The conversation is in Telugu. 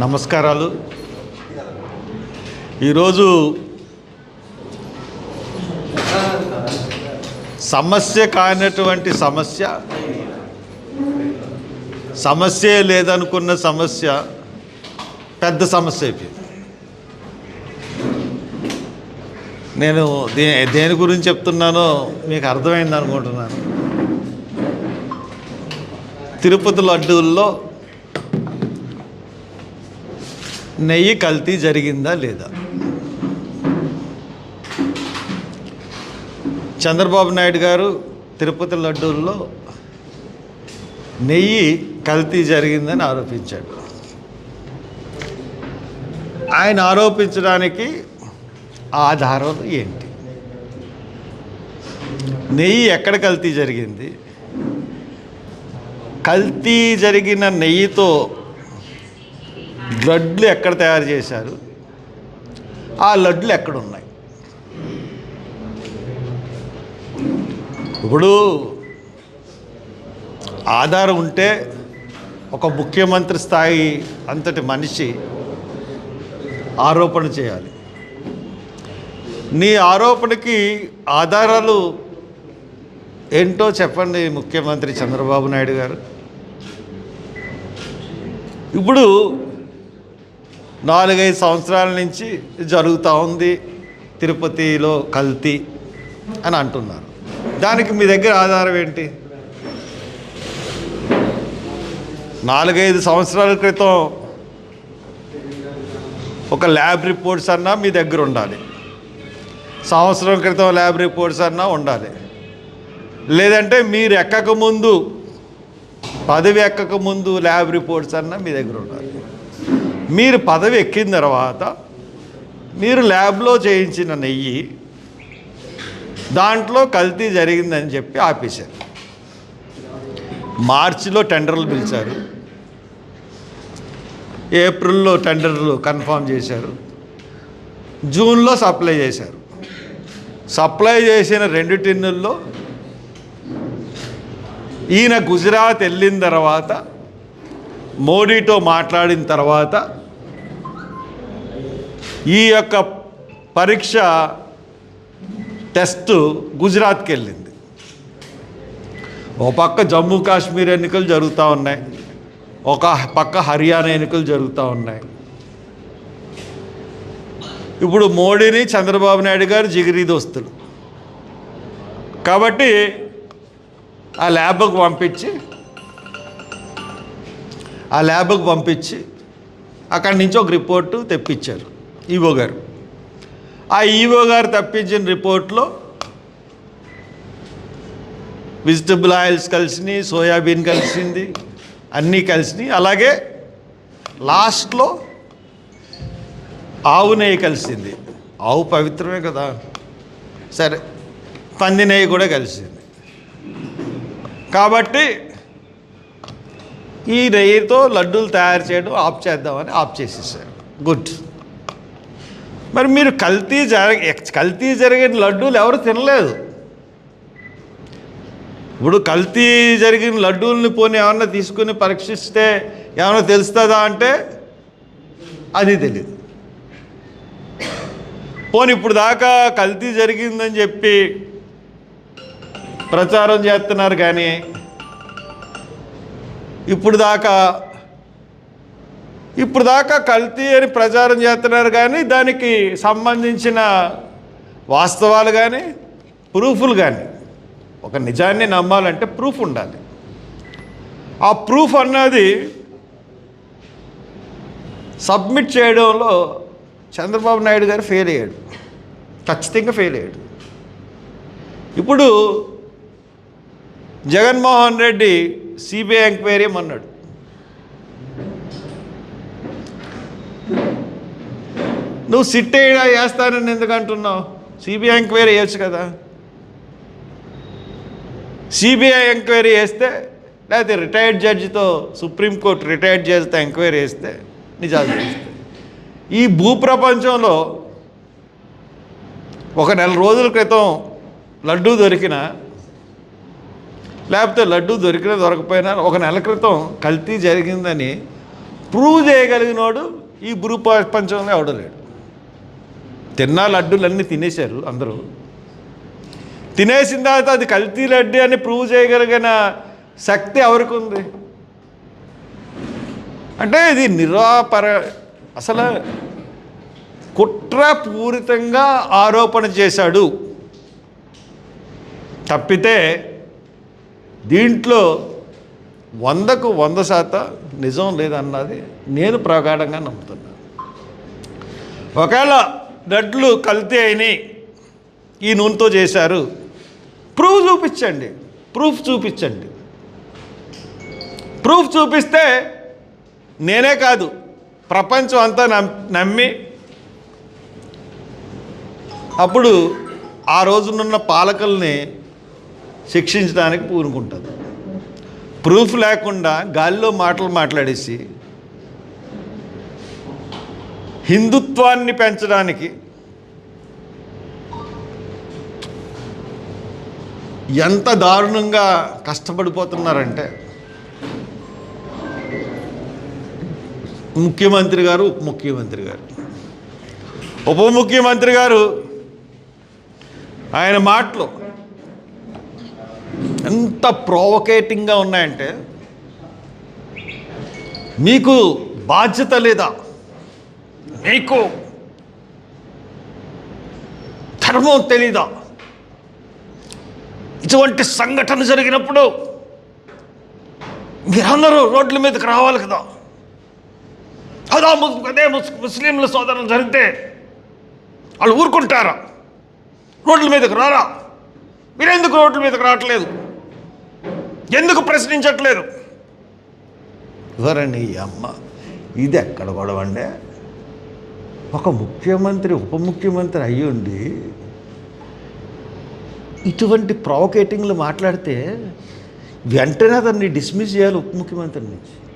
నమస్కారాలు. ఈరోజు సమస్య కానటువంటి సమస్య సమస్యే లేదనుకున్న సమస్య పెద్ద సమస్య అయిపోయింది. నేను దే దేని గురించి చెప్తున్నానో మీకు అర్థమైంది అనుకుంటున్నాను. తిరుపతి లడ్డూల్లో నెయ్యి కల్తీ జరిగిందా లేదా? చంద్రబాబు నాయుడు గారు తిరుపతి లడ్డూల్లో నెయ్యి కల్తీ జరిగిందని ఆరోపించాడు. ఆయన ఆరోపించడానికి ఆధారాలు ఏంటి? నెయ్యి ఎక్కడ కల్తీ జరిగింది? కల్తీ జరిగిన నెయ్యితో లడ్లు ఎక్కడ తయారు చేశారు? ఆ లడ్లు ఎక్కడ ఉన్నాయి ఇప్పుడు ఆధారం ఉంటే ఒక ముఖ్యమంత్రి స్థాయి అంతటి మనిషి ఆరోపణ చేయాలి. నీ ఆరోపణకి ఆధారాలు ఏంటో చెప్పండి ముఖ్యమంత్రి చంద్రబాబు నాయుడు గారు. ఇప్పుడు నాలుగైదు సంవత్సరాల నుంచి జరుగుతూ ఉంది తిరుపతిలో కల్తీ అని అంటున్నారు. దానికి మీ దగ్గర ఆధారం ఏంటి? నాలుగైదు సంవత్సరాల క్రితం ఒక ల్యాబ్ రిపోర్ట్స్ అన్నా మీ దగ్గర ఉండాలి. సంవత్సరం క్రితం ల్యాబ్ రిపోర్ట్స్ అన్నా ఉండాలి. లేదంటే మీరు ఎక్కక ముందు పదవి ఎక్కక ముందు ల్యాబ్ రిపోర్ట్స్ అన్నా మీ దగ్గర ఉండాలి. మీరు పదవి ఎక్కిన తర్వాత మీరు ల్యాబ్లో చేయించిన నెయ్యి దాంట్లో కల్తీ జరిగిందని చెప్పి ఆపేశారు. మార్చిలో టెండర్లు పిలిచారు. ఏప్రిల్లో టెండర్లు కన్ఫర్మ్ చేశారు. జూన్లో సప్లై చేశారు. సప్లై చేసిన రెండు టిన్నుల్లో ఈయన గుజరాత్ వెళ్ళిన తర్వాత మోడీతో మాట్లాడిన తర్వాత ఈ యొక్క పరీక్ష టెస్ట్ గుజరాత్కి వెళ్ళింది. ఒక పక్క జమ్మూ కాశ్మీర్ ఎన్నికలు జరుగుతూ ఉన్నాయి. ఒక పక్క హర్యానా ఎన్నికలు జరుగుతూ ఉన్నాయి. ఇప్పుడు మోడీని చంద్రబాబు నాయుడు గారు జిగిరి దోస్తులు. కాబట్టి ఆ ల్యాబ్కు పంపించి ఆ ల్యాబ్కు పంపించి అక్కడి నుంచి ఒక రిపోర్టు తెప్పించారు ఈవో గారు. ఆ ఈవో గారు తప్పించిన రిపోర్ట్లో వెజిటబుల్ ఆయిల్స్ కలిసినాయి సోయాబీన్ కలిసింది అన్నీ కలిసినాయి. అలాగే లాస్ట్లో ఆవు నెయ్యి కలిసింది. ఆవు పవిత్రమే కదా. సరే పంది నెయ్యి కూడా కలిసింది. కాబట్టి ఈ నెయ్యితో లడ్డూలు తయారు చేయడం ఆఫ్ చేద్దామని ఆఫ్ చేసేసారు. గుడ్ మరి మీరు కల్తీ జరగ కల్తీ జరిగిన లడ్డూలు ఎవరు తినలేదు? ఇప్పుడు కల్తీ జరిగిన లడ్డూల్ని పోనీ ఏమన్నా తీసుకుని పరీక్షిస్తే ఏమన్నా తెలుస్తుందా అంటే అది తెలియదు పోనీ ఇప్పుడు దాకా కల్తీ జరిగిందని చెప్పి ప్రచారం చేస్తున్నారు కానీ ఇప్పుడు దాకా ఇప్పుడు దాకా కల్తీ అని ప్రచారం చేస్తున్నారు కానీ దానికి సంబంధించిన వాస్తవాలు కానీ ప్రూఫ్లు కానీ ఒక నిజాన్ని నమ్మాలంటే ప్రూఫ్ ఉండాలి. ఆ ప్రూఫ్ అన్నది సబ్మిట్ చేయడంలో చంద్రబాబు నాయుడు గారు ఫెయిల్ అయ్యాడు. ఖచ్చితంగా ఫెయిల్ అయ్యాడు. ఇప్పుడు జగన్మోహన్ రెడ్డి సిబిఐ ఎంక్వైరీ అన్నాడు నువ్వు సిట్ వేయడా వేస్తానని ఎందుకు అంటున్నావు సిబిఐ ఎంక్వైరీ వేయచ్చు కదా. సిబిఐ ఎంక్వైరీ వేస్తే లేకపోతే రిటైర్డ్ జడ్జితో సుప్రీంకోర్టు రిటైర్డ్ జడ్జితో ఎంక్వైరీ వేస్తే నిజాలు తెలుస్తాయి. ఈ భూప్రపంచంలో ఒక నెల రోజుల క్రితం లడ్డూ దొరికిన లేకపోతే లడ్డూ దొరికినా దొరకపోయినా ఒక నెల క్రితం కల్తీ జరిగిందని ప్రూవ్ చేయగలిగినోడు ఈ భూ ప్రపంచంలో ఎవడలేడు తిన్నా లడ్డూలన్నీ తినేశారు అందరూ. తినేసిన తర్వాత అది కల్తీ లడ్డు అని ప్రూవ్ చేయగలిగిన శక్తి ఎవరికి ఉంది అంటే ఇది నిరాపర అసలు కుట్రపూరితంగా ఆరోపణ చేశాడు. తప్పితే దీంట్లో వందకు వంద శాతం నిజం లేదన్నది నేను ప్రగాఢంగా నమ్ముతున్నాను ఒకవేళ నడ్లు కల్తీ అయినాయి ఈ నూనెతో చేశారు ప్రూఫ్ చూపించండి ప్రూఫ్ చూపించండి. ప్రూఫ్ చూపిస్తే నేనే కాదు ప్రపంచం అంతా నమ్మి అప్పుడు ఆ రోజునున్న పాలకుల్ని శిక్షించడానికి పూనుకుంటుంది. ప్రూఫ్ లేకుండా గాలిలో మాటలు మాట్లాడేసి హిందుత్వాన్ని పెంచడానికి ఎంత దారుణంగా కష్టపడిపోతున్నారంటే ముఖ్యమంత్రి గారు ఉప ముఖ్యమంత్రి గారు. ఉప ముఖ్యమంత్రి గారు ఆయన మాటలు ఎంత ప్రోవకేటింగ్గా ఉన్నాయంటే మీకు బాధ్యత లేదా? మీకు ధర్మం తెలీదా? ఇటువంటి సంఘటన జరిగినప్పుడు మీరందరూ రోడ్ల మీదకి రావాలి కదా. అదా అదే ముస్- ముస్లింల సోదరులు జరిగితే వాళ్ళు ఊరుకుంటారా? రోడ్ల మీదకి రారా? మీరెందుకు రోడ్ల మీదకి రావట్లేదు? ఎందుకు ప్రశ్నించట్లేదు? ఎవరండి ఈ అమ్మ? ఇది ఎక్కడ గొడవ ఒక ముఖ్యమంత్రి ఉప ముఖ్యమంత్రి అయ్యుండి ఇటువంటి ప్రొవకేటింగ్లు మాట్లాడితే వెంటనే అతన్ని డిస్మిస్ చేయాలి ఉప ముఖ్యమంత్రి నుంచి.